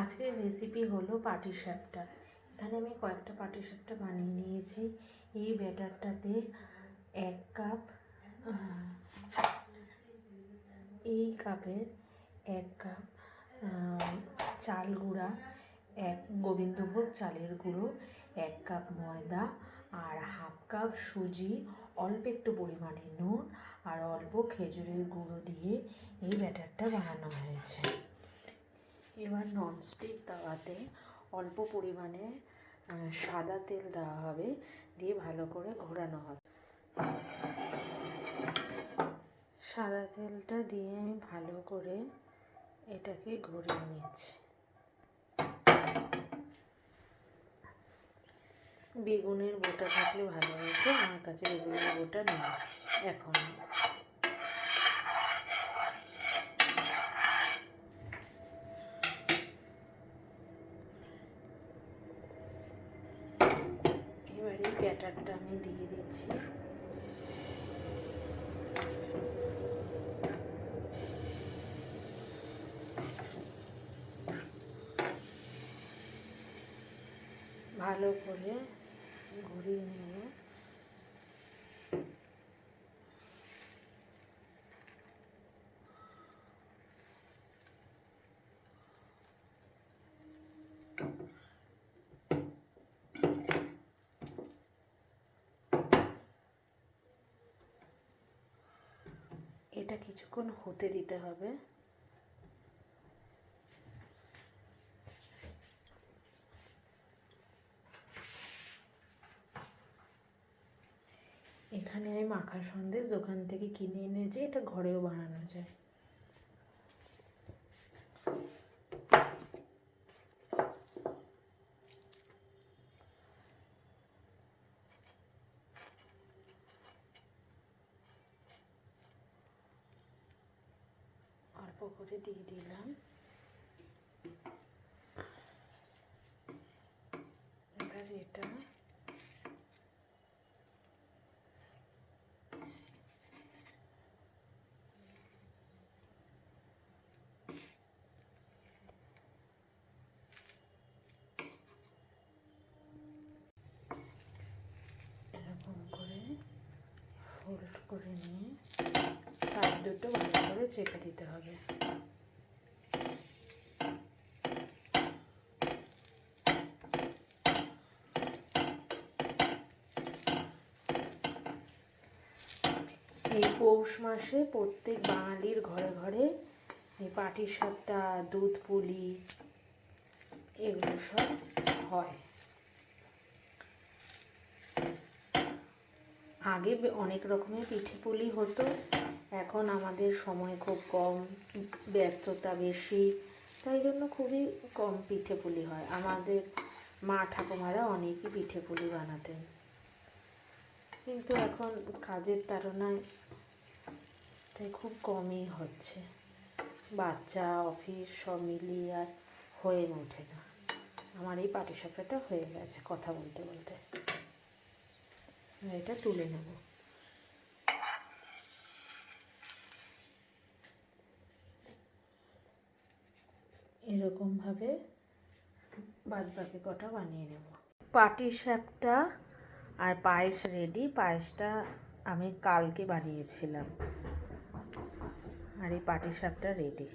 আজকের রেসিপি হলো পাটিসাপটা এখানে আমি কয়েকটা পাটিসাপটা বানিয়ে নিয়েছি। এই ব্যাটারটাতে এক কাপ, এই কাপের এক কাপ চাল গুঁড়া, এক গোবিন্দভোগ চালের গুঁড়ো, এক কাপ ময়দা আর হাফ কাপ সুজি, অল্প একটু পরিমাণে নুন আর অল্প খেজুরের গুঁড়ো দিয়ে এই ব্যাটারটা বানানো হয়েছে। এবার ননস্টিক তাওয়াতে অল্প পরিমাণে সাদা তেল দেওয়া হবে, দিয়ে ভালো করে ঘোরানো হবে। সাদা তেলটা দিয়ে আমি ভালো করে এটাকে ঘুরিয়ে নিচ্ছি। বেগুনের বোটা থাকলে ভালো হতো, আমার কাছে বেগুনের বোটা নেই, এখন এবারে ব্যাটারটা আমি দিয়ে দিচ্ছি। ভালো করে ঘুরিয়ে নেব। এটা কিছুক্ষণ হতে দিতে হবে। এখানে আমি মাখা সন্দেশ দোকান থেকে কিনে এনেছি এটা ঘরেও বানানো যায়। অল্প করে দিয়ে দিলাম। এবার এটা এরকম করে ফোল্ড করে নিয়ে দুটো ভালো করে চেপে দিতে হবে। এই পৌষ মাসে প্রত্যেক বাঙালির ঘরে ঘরে এই পাটির সাপটা দুধ পুলি এগুলো সব হয় আগে অনেক রকমের পিঠে পুলি হতো। এখন আমাদের সময় খুব কম, ব্যস্ততা বেশি। তাই জন্য খুবই কম পিঠে পুলি হয়। আমাদের মা ঠাকুমারা অনেকই পিঠে পুলি বানাতেন। কিন্তু এখন কাজের তাড়নায় তাই খুব কমই হচ্ছে। বাচ্চা, অফিস সব মিলিয়ে আর হয়ে ওঠে না। আমার এই পাটিসাপটাটা হয়ে গেছে কথা বলতে বলতে। এটা তুলে নেব। এরকমভাবে বাদ বাকি কটা বানিয়ে নেব। পাটি সাপটা আর পায়েস রেডি পায়েসটা আমি কালকে বানিয়েছিলাম। আর এই পাটি সাপটা রেডি